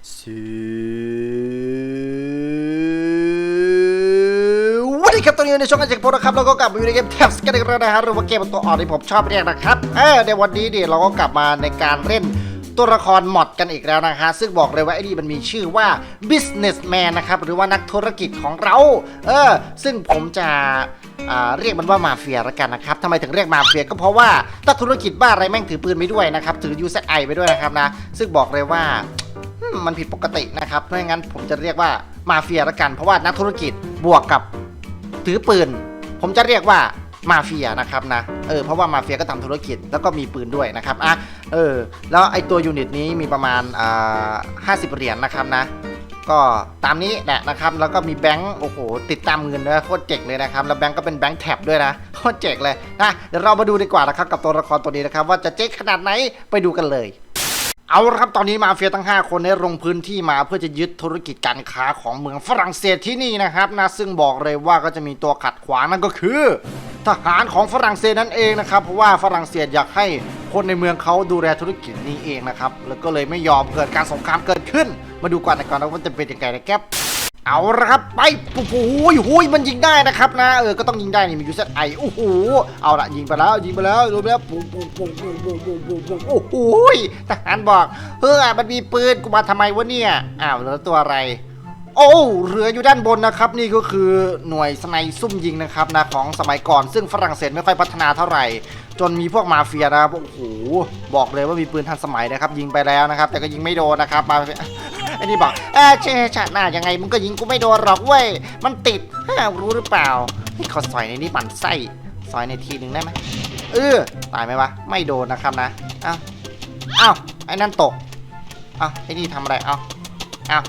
สวัสดีครับตอนนี้ในช่องอาเจกโปรนะครับเราก็กลับมาอยู่ในเกมแท็บสกันอีกแล้วนะฮะหรือว่าเกมตัวอ่อนที่ผมชอบเรียกนะครับเออในวันนี้เนี่ยเราก็กลับมาในการเล่นตัวละครมอดกันอีกแล้วนะฮะซึ่งบอกเลยว่าไอ้นี่มันมีชื่อว่า businessman นะครับหรือว่านักธุรกิจของเรา เออ ซึ่งผมจะเรียกมันว่ามาเฟียละกันนะครับทำไมถึงเรียกมาเฟียก็เพราะว่าถ้าธุรกิจบ้าอะไรแม่งถือปืนไปด้วยนะครับ ถือ UZI ไปด้วยนะครับนะ ซึ่งบอกเลยว่า มันผิดปกตินะครับไม่งั้นผมจะเรียกว่ามาเฟียละกัน เพราะว่านักธุรกิจบวกกับถือปืน ผมจะเรียกว่ามาเฟียนะครับนะ เออ เพราะว่ามาเฟียก็ทำธุรกิจแล้วก็มีปืนด้วยนะครับ อะ เออ แล้วไอตัวยูนิตนี้มีประมาณ อ่าห้าสิบเหรียญนะครับนะ ก็ตามนี้แหละนะครับ แล้วก็มีแบงค์โอ้โห ติดตามเงินด้วยโคตรเจ๋งเลยนะครับ แล้วแบงค์ก็เป็นแบงค์แท็บด้วยนะ โคตรเจ๋งเลยนะ เดี๋ยวเรามาดูดีกว่านะครับกับตัวละครตัวนี้นะครับ ว่าจะเจ๊งขนาดไหน ไปดูกันเลย เอาละครับตอนนี้มาเฟียทั้ง 5 คนได้ลงพื้นที่มาเพื่อจะยึดธุรกิจการค้าของเมืองฝรั่งเศสที่นี่นะครับนะซึ่งบอกเลยว่าก็จะมีตัวขัดขวางนั่นก็คือ ทหารของฝรั่งเศสนั่นเองนะครับเพราะว่าฝรั่งเศสอยากให้คนในเมืองเขาดูแลธุรกิจนี้เองนะครับแล้วก็เลยไม่ยอมเกิดการสงครามเกิดขึ้น มาดูก่อนนะก่อนนะว่าจะเป็นยังไงนะครับ เอาละครับไปโอ้โหโอ้ยมันยิงได้นะครับนะเออก็ต้องยิงได้นี่มันยูเซตไอโอ้โหเอาละยิงไปแล้วยิงไปแล้วรวมแล้วปุ๊ปุ๊บปุ๊บปุ๊บปุ๊บปุ๊บปุ๊บโอ้โหทหารบอกเฮ้อมันมีปืนกูมาทำไมวะเนี่ยอ้าวแล้วตัวอะไร โอ้เรืออยู่ด้านบนนะครับนี่ก็คือหน่วยสไนซุ่มยิงนะครับนะของสมัยก่อน ซึ่งฝรั่งเศสไม่ค่อยพัฒนาเท่าไหร่ จนมีพวกมาเฟียนะครับโอ้โหบอกเลยว่ามีปืนทันสมัยนะครับ ยิงไปแล้วนะครับ แต่ก็ยิงไม่โดนนะครับมา ไอ้นี่บอกเออเช่ชาติหน้ายังไงมึงก็ยิงกูไม่โดนหรอกเว้ย มันติดฮรู้หรือเปล่าให้ขอสอยในนี้ปั่นไส้สอยในทีหนึ่งได้ไหมเออตายไหมวะ ไม่โดนนะครับนะเอ้าเอ้าไอ้นั่นตกเอ้าไอ้นี่ทำอะไรเอ้าเอ้า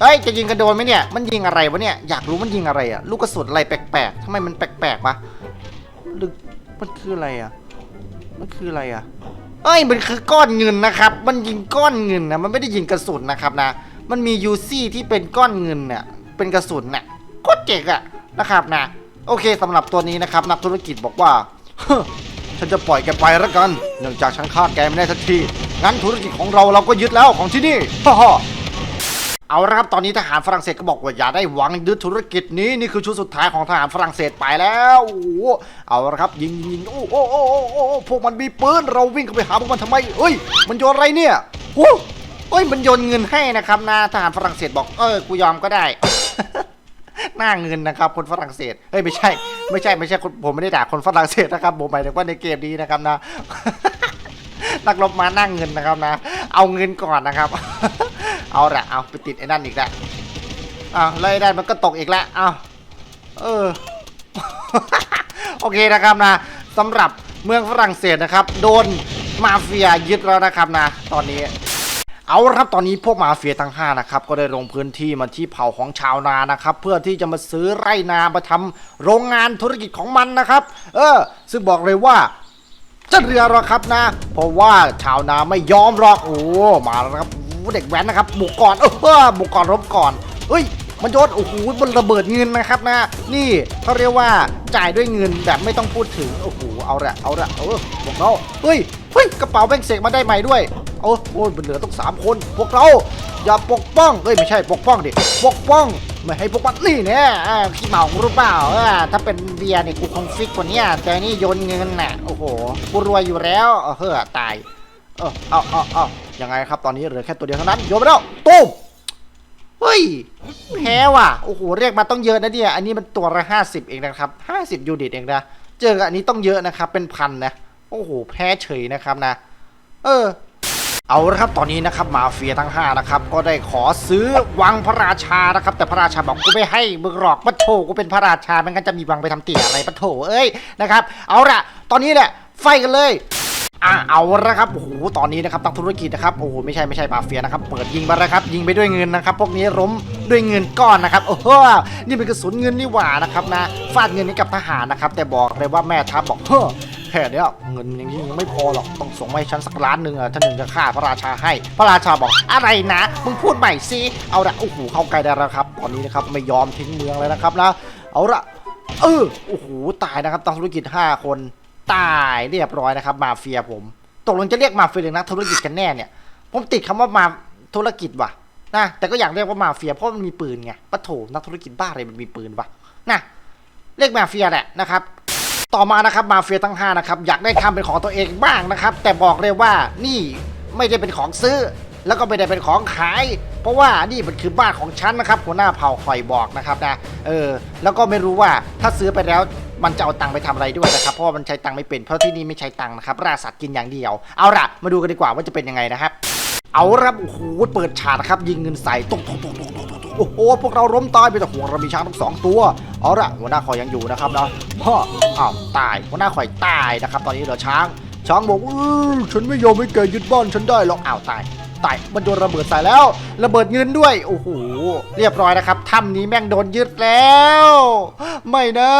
เฮ้ยจะยิงกันโดนไหมเนี่ย มันยิงอะไรวะเนี่ย อยากรู้มันยิงอะไรอะลูกกระสุนอะไรแปลกๆทำไมมันแปลกๆวะหรือมันคืออะไรอะมันคืออะไรอะ เอ้ยมันคือก้อนเงินนะครับ มันยิงก้อนเงินนะมันไม่ได้ยิงกระสุนนะครับนะ มันมียูซี่ที่เป็นก้อนเงินเนี่ยเป็นกระสุนน่ะโคตรเจ๋งอะนะครับนะ โอเคสำหรับตัวนี้นะครับนักธุรกิจบอกว่าฉันจะปล่อยแกไปแล้วกันเนื่องจากฉันฆ่าแกไม่ได้สักทีงั้นธุรกิจของเราเราก็ยึดแล้วของที่นี่ฮ่า เอาละครับตอนนี้ทหารฝรั่งเศสก็บอกว่าอย่าได้หวังยึดธุรกิจนี้นี่คือชุดสุดท้ายของทหารฝรั่งเศสไปแล้วโอ้เอาละครับยิงยิงโอ้โอ้โอ้โอ้พวกมันมีปืนเราวิ่งเข้าไปหาพวกมันทำไมเอ้ย มันโยนอะไรเนี่ยโอ้เอ้ยมันโยนเงินให้นะครับนะทหารฝรั่งเศสบอกเออกูยอมก็ได้หน้าเงินนะครับคนฝรั่งเศสเฮ้ยไม่ใช่ ไม่ใช่ไม่ใช่ผมไม่ได้ด่าคนฝรั่งเศสนะครับผมหมายถึงว่าในเกมนี้นะครับนะนักรบมานั่งเงินนะครับนะ เอาเงินก่อนนะครับ เอาละเอาไปติดไอ้นั่นอีกล้วอ้าวแล้วไอ้นั่นมันก็ตกอีกแล้วอ้าวเออ โอเคนะครับนะสำหรับเมืองฝรั่งเศสนะครับ โดนมาเฟียยึดแล้วนะครับนะ ตอนนี้เอาครับตอนนี้พวกมาเฟียทั้ง5นะครับก็ได้ลงพื้นที่มาที่เผ่าของชาวนานะครับ เพื่อที่จะมาซื้อไร่นามาทำโรงงานธุรกิจของมันนะครับ เออ ซึ่งบอกเลยว่าจะเรือหรอครับนะ เพราะว่าชาวนาไม่ยอมหรอกโอ้มาแล้วครับ เด็กแว้นนะครับบุกก่อนเออบุกก่อนรบก่อนเฮ้ยมันยนโอ้โหมันระเบิดเงินนะครับนะนี่เขาเรียกว่าจ่ายด้วยเงินแบบไม่ต้องพูดถึงโอ้โหเอาละเอาละเออพวกเราเฮ้ยเฮ้ยกระเป๋าแบงค์เสกมาได้ใหม่ด้วยโอ้โหมันเหลือต้องสามคนพวกเราอย่าปกป้องเฮ้ยไม่ใช่ปกป้องดิปกป้องไม่ให้พวกมันนี่แน่อ่าขี้เมารู้เปล่าถ้าเป็นเบียร์เนี่ยกูคงฟิกกว่านี้แต่นี่โยนเงินน่ะโอ้โหกูรวยอยู่แล้วเออเฮ้อตาย เออเอาเอาเอายังไงครับตอนนี้เหลือแค่ตัวเดียวเท่านั้นโยนไปแล้วตุ้มเฮ้ยแพ้ว่ะโอ้โหเรียกมาต้องเยอะนะเนี่ยอันนี้มันตัวละห้าสิบเองนะครับห้าสิบยูนิตเองนะเจอกับอันนี้ต้องเยอะนะครับเป็นพันนะโอ้โหแพ้เฉยนะครับนะ เออ เอาละครับตอนนี้นะครับมาเฟียทั้ง5นะครับก็ได้ขอซื้อวังพระราชานะครับแต่พระราชาบอกกูไม่ให้มึงหรอกปะโถกูเป็นพระราชาไม่งั้นจะมีวังไปทำเตี๋ยอะไรปะโถเอ้ยนะครับ เอาละตอนนี้แหละไฟกันเลย อะเอาละครับโอ้โหตอนนี้นะครับนักธุรกิจนะครับโอ้โหไม่ใช่ไม่ใช่มาเฟียนะครับเปิดยิงไปแล้วครับยิงไปด้วยเงินนะครับพวกนี้ล้มด้วยเงินก้อนนะครับโอ้โหนี่เป็นกระสุนเงินนี่หว่านะครับนะฟาดเงินให้กับทหารนะครับแต่บอกเลยว่าแม่ทัพบอกเฮ้อแค่เนี้ยเงินอย่างนี้ยังไม่พอหรอกต้องส่งให้ฉันสักล้านหนึ่งอะท่านหนึ่งจะฆ่าพระราชาให้ พระราชาบอกอะไรนะมึงพูดใหม่สิเอาละโอ้โหเข้าใกล้ได้แล้วครับ ตอนนี้นะครับไม่ยอมทิ้งเมืองเลยนะครับนะเอาละเออโอ้โหตายนะครับตอนธุรกิจ 5 คน ตายเรียบร้อยนะครับ มาเฟียผมตกลงจะเรียกมาเฟียหรือนักธุรกิจกันแน่เนี่ย ผมติดคำว่ามาธุรกิจว่ะนะแต่ก็อยากเรียกว่ามาเฟียเพราะมันมีปืนไงปะโถนักธุรกิจบ้าอะไรมันมีปืนวะนะเรียกมาเฟียแหละนะครับ ต่อมานะครับมาเฟียทั้ง5นะครับอยากได้ทำเป็นของตัวเองบ้างนะครับ แต่บอกเลยว่านี่ไม่ได้เป็นของซื้อ แล้วก็ไม่ได้เป็นของขาย เพราะว่านี่มันคือบ้านของฉันนะครับหัวหน้าเผ่าคอยบอกนะครับนะเออแล้วก็ไม่รู้ว่าถ้าซื้อไปแล้ว มันจะเอาตังค์ไปทำอะไรด้วยนะครับเพราะว่ามันใช้ตังค์ไม่เป็นเพราะที่นี่ไม่ใช้ตังค์นะครับล่าสัตว์กินอย่างเดียว เอาล่ะมาดูกันดีกว่าว่าจะเป็นยังไงนะครับ เอาละครับโอ้โหเปิดฉากนะครับ ยิงเงินใส่ตุ๊กตุ๊กตุ๊กตุ๊กตุ๊กโอ้โหพวกเราล้มตายไปแต่ห่วเรามีช้างทั้งสองตัวเอาละหัวหน้าคอยยังอยู่นะครับเนาะพ่ออ้าวตายหัวหน้าคอยตายนะครับ ตอนนี้เหลือช้างช้างบอกอือฉันไม่ยอมให้แกยึดบ้านฉันได้หรอกอ้าวตายตายมันโดนระเบิดใส่แล้ว ระเบิดเงินด้วย โอ้โห เรียบร้อยนะครับถ้ำนี้แม่งโดนยึดแล้ว ไม่นะ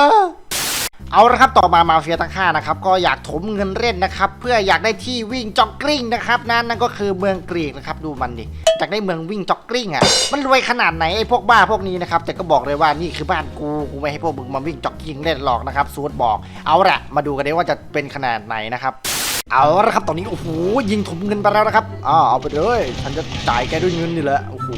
เอาละครับต่อมามาเฟียทั้งห้านะครับก็อยากถมเงินเล่นนะครับเพื่ออยากได้ที่วิ่งจ็อกกิ้งนะครับนั่นนั่นก็คือเมืองกรีกนะครับดูมันดิอยากได้เมืองวิ่งจ็อกกิ้งอะมันรวยขนาดไหนไอ้พวกบ้าพวกนี้นะครับแต่ก็บอกเลยว่านี่คือบ้านกูกูไม่ให้พวกมึงมาวิ่งจ็อกกิ้งเล่นหรอกนะครับซูดบอกเอาละมาดูกันดีว่าจะเป็นขนาดไหนนะครับเอาละครับตอนนี้โอ้โหยิงถมเงินไปแล้วนะครับอ่าเอาไปเลยฉันจะจ่ายแกด้วยเงินนี่แหละ โห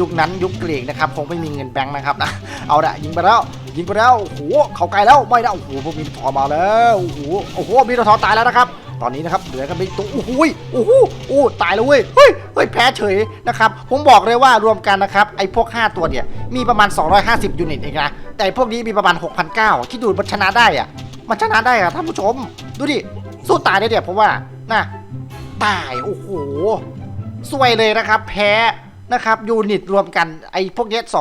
ยุคนั้นยุคเกรีกนะครับคงไม่มีเงินแบงค์นะครับนะเอาละยิงไปแล้วยิงไปแล้วโอ้โหเขาไกลแล้วไม่นะโอ้โหพวกมีทอมาแล้วโอ้โหโอ้โหมีทอตายแล้วนะครับตอนนี้นะครับเหลือกันไปตัวโอ้โหยโอ้โหโอ้ตายแล้วเว้ยเฮ้ยเฮ้ยแพ้เฉยนะครับผมบอกเลยว่ารวมกันนะครับไอ้พวก 5 ตัวเนี่ยมีประมาณ 250 ยูนิตเองนะแต่พวกนี้มีประมาณ 6,900คิดดูมันชนะได้อะมันชนะได้อะท่านผู้ชม ดูดิสู้ตายได้เดี๋ยวเพราะว่านะตายโอ้โหสวยเลยนะครับ แพ้ นะครับยูนิตรวมกันไอ้พวกเนี้ย2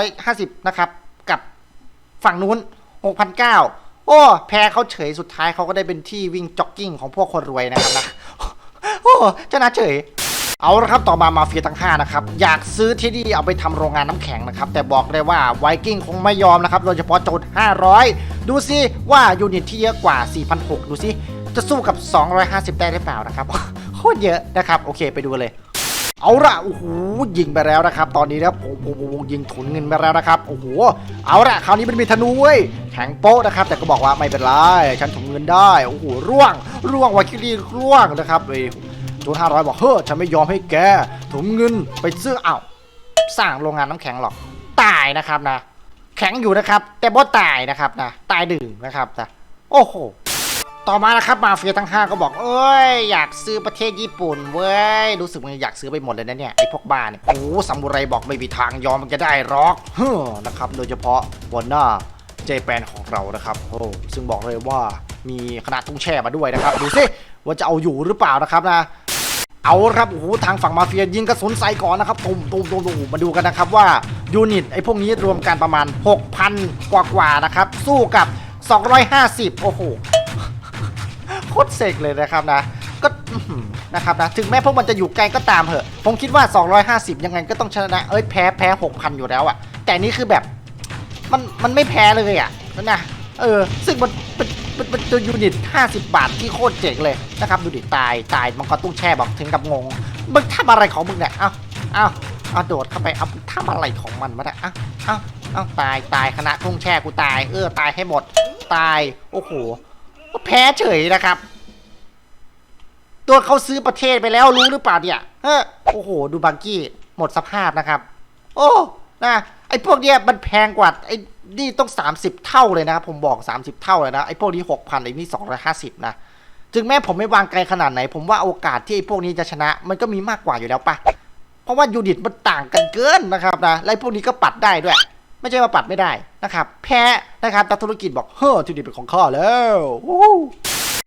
250นะครับ กับฝั่งนู้น6,900โอ้แพ้เขาเฉยสุดท้ายเขาก็ได้เป็นที่วิ่งจ็อกกิ้งของพวกคนรวยนะครับนะโอ้ชนะเฉยเอาละครับต่อมามาเฟียทั้ง5นะครับอยากซื้อที่นี่เอาไปทำโรงงานน้ำแข็งนะครับแต่บอกเลยว่าไวกิ้งคงไม่ยอมนะครับโดยเฉพาะโจทย์500 ดูซิว่ายูนิตที่เยอะกว่า 4,600 ดูซิจะสู้กับ 250 ได้หรือเปล่านะครับโคตรเยอะนะครับ โอเคไปดูเลย เอาละโอ้โหยิงไปแล้วนะครับ ตอนนี้นะครับโอ้โหโอ้โหยิงถุนเงินไปแล้วนะครับโอ้โหเอาละคราวนี้มันมีธนูเว้ยแข็งโป๊ะนะครับ แต่ก็บอกว่าไม่เป็นไรฉันถุงเงินได้โอ้โหร่วงร่วงวาคิรีร่วงนะครับเอ้ยจูนห้าร้อยบอกเฮ้อฉันไม่ยอมให้แกถุงเงินไปซื้อเอ้าสร้างโรงงานน้ำแข็งหรอกตายนะครับนะ แข็งอยู่นะครับ แต่บ่ตายนะครับนะตายดึงนะครับนะโอ้โห ต่อมานะครับมาเฟียทั้งห้าก็บอกเอ้ยอยากซื้อประเทศญี่ปุ่นเว้ยรู้สึกมันอยากซื้อไปหมดเลยนะเนี่ยไอพวกบ้าเนี่ยโอ้ซามูไรบอกไม่มีทางยอมมันจะได้หรอกเฮ้อนะครับโดยเฉพาะหัวหน้าเจแปนของเรานะครับโอ้ซึ่งบอกเลยว่ามีคณะตุ้งแช่มาด้วยนะครับดูสิว่าจะเอาอยู่หรือเปล่านะครับนะเอาครับโอ้โหทางฝั่งมาเฟียยิงกระสุนใส่ก่อนนะครับตุ่มตุ่มตุ่มตุ่มมาดูกันนะครับว่ายูนิตไอ้พวกนี้รวมกันประมาณ 6,000 กว่ากว่านะครับสู้กับ 250 โอ้โห คตรเสกเลยนะครับนะ ก็นะครับนะ ถึงแม้พวกมันจะอยู่ไกลก็ตามเหอะ ผมคิดว่า 250 ยังไงก็ต้องชนะ เอ้ยแพ้แพ้ 6,000 อยู่แล้วอะแต่นี่คือแบบ มันมันไม่แพ้เลยอะนะเออ ซึ่งมันเป็นเป็นเป็นตัวยูนิต 50 บาทที่โคตรเจ๋งเลยนะครับ ดูดิ ตายตายมังกรตุ้งแช่บอกถึงกับงง มึงทำอะไรของมึงเนี่ย เอ้าเอ้าเอาโดดเข้าไปเอาทำอะไรของมันวะเนี่ยเอ้าเอ้าเอ้าตายตายคณะตุ้งแช่กูตาย เออตายให้หมด ตาย โอ้โห แพ้เฉยนะครับ ตัวเขาซื้อประเทศไปแล้วรู้หรือเปล่าเนี่ยเออโอ้โห ดูบังกี้หมดสภาพนะครับ โอ้นะไอ้พวกเนี้ยมันแพงกว่าไอ้นี่ต้อง 30 เท่าเลยนะครับผมบอก 30 เท่าเลยนะไอ้พวกนี้6,000ไอ้นี่250นะถึงแม้ผมไม่วางไกลขนาดไหน ผมว่าโอกาสที่ไอ้พวกนี้จะชนะ มันก็มีมากกว่าอยู่แล้วปะเพราะว่ายูนิตมันต่างกันเกินนะครับนะและไอ้พวกนี้ก็ปัดได้ด้วย ไม่ใช่ว่าปัดไม่ได้นะครับ แพ้นะครับนักธุรกิจบอกเฮ้อที่นี่เป็นของข้าแล้ว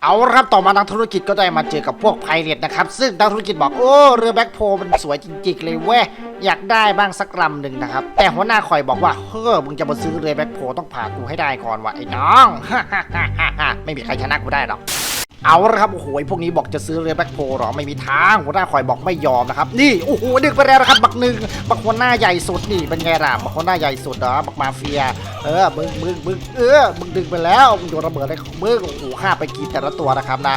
เอาครับต่อมานักธุรกิจก็ได้มาเจอกับพวกไพเรตนะครับ ซึ่งนักธุรกิจบอกโอ้เรือแบ็คโพมันสวยจริงๆเลยเว้ยอยากได้บ้างสักลำหนึ่งนะครับ แต่หัวหน้าคอยบอกว่าเฮ้อมึงจะมาซื้อเรือแบ็คโพต้องผ่ากูให้ได้ก่อนวะไอ้น้องไม่มีใครชนะกูได้หรอก เอาละครับโอ้โหพวกนี้บอกจะซื้อเรือแบ็คโพหรอไม่มีทางหัวหน้าคอยบอกไม่ยอมนะครับนี่โอ้โหดึกไปแล้วนะครับบักหนึ่งบักหัวหน้าใหญ่สุดนี่เป็นไงล่ะบักหัวหน้าใหญ่สุดเหรอบักมาเฟีย เออมึงมึงมึงเออมึงดึงไปแล้วมึงโดนระเบิดอะไรของมึงโอ้โหฆ่าไปกี่แต่ละตัวนะครับนะ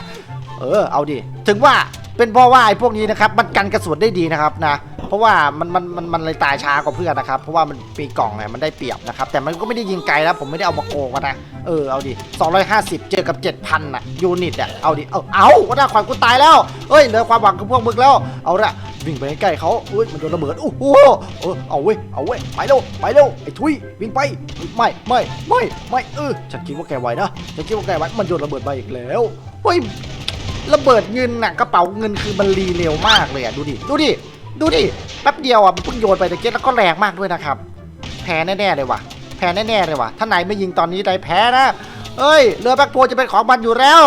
เออเอาดิถึงว่าเป็นเพราะว่าไอ้พวกนี้นะครับมันกันกระสุนได้ดีนะครับนะเพราะว่ามันมันมันมันเลยตายช้ากว่าเพื่อนนะครับเพราะว่ามันปีกล่องไงมันได้เปรียบนะครับแต่มันก็ไม่ได้ยิงไกลแล้วผมไม่ได้เอามาโกงกันนะเออเอาดิ250 เจอกับ 7,000น่ะยูนิตอะเอาดิเอาเอาว่าหน้าขวานกูตายแล้วเอ้ยเหลือความหวังกับพวกมึงแล้วเอาละวิ่งไปใกล้เขาอุ้ยมันโดนระเบิดโอ้โหเออเอาเว้ยเอาเว้ยไปเร็วไปเร็วไอ้ทุยวิ่งไปไม่ไม่ไม่ไม่เออฉันคิดว่าแกไหวนะฉันคิดว่าแกไหวมันโยนระเบิดมาอีกแล้วเฮ้ย ระเบิดเงินน่ะกระเป๋าเงินคือมันรีเร็วมากเลยอะดูดิดูดิดูดิแป๊บเดียวอะมันเพิ่งโยนไปตะเกียบแล้วก็แรงมากด้วยนะครับ แพ้แน่ๆเลยว่ะ แพ้แน่ๆเลยว่ะ ถ้าไหนไม่ยิงตอนนี้ได้แพ้นะเอ้ยเรือแบ็คโพจะเป็นของมันอยู่แล้ว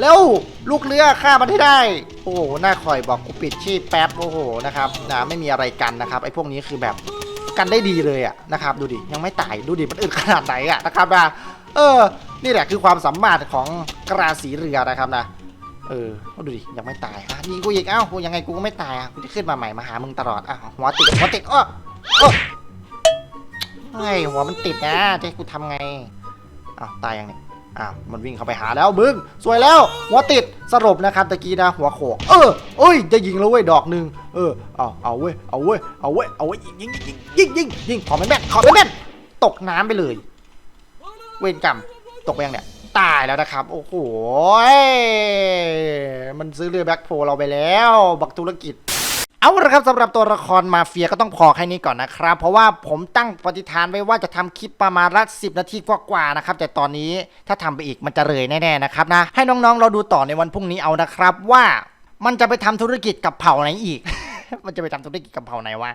เร็วลูกเรือฆ่ามันให้ได้ โอ้โหหน้าคอยบอกกูปิดชีพแป๊บโอ้โหนะครับนะไม่มีอะไรกันนะครับไอ้พวกนี้คือแบบกันได้ดีเลยอะนะครับดูดิยังไม่ตายดูดิมันอึดขนาดไหนอะนะครับนะเออ นี่แหละคือความสามารถของกราสีเรือนะครับนะ เออดูดิยังไม่ตายอะยิงกูอีกเอ้ากูยังไงกูก็ไม่ตายอะกูจะขึ้นมาใหม่มาหามึงตลอดอะหัวติดหัวติดอ้ออ้อเฮ้หัวมันติดนะจะกูทำไงอ้าวตายยังเนี่ยอ้าวมันวิ่งเข้าไปหาแล้วมึงสวยแล้วหัวติดสรุปนะครับตะกี้นะหัวโขกเออเอ้ยจะยิงแล้วเว้ยดอกหนึ่งเออเอาเอาเว้ยเอาเว้ยเอาเว้ยเอาเว้ยยิงยิงยิงยิงยิงยิงขอไม่แม่นขอไม่แม่นตกน้ำไปเลย เวรกรรมตกไปยังเนี่ยตายแล้วนะครับ โอ้โห มันซื้อเรือแบ็คโพลเราไปแล้ว บักธุรกิจเอาละครับสำหรับตัวละครมาเฟียก็ต้องพอแค่นี้ก่อนนะครับ เพราะว่าผมตั้งปฏิฐานไว้ว่าจะทำคลิปประมาณละสินาทีกว่าๆนะครับ แต่ตอนนี้ถ้าทำไปอีกมันจะเลยแน่ๆนะครับนะ ให้น้องๆเราดูต่อในวันพรุ่งนี้เอานะครับว่ามันจะไปทำธุรกิจกับเผ่าไหนอีก มันจะไปทำธุรกิจกับเผ่าไหนวะ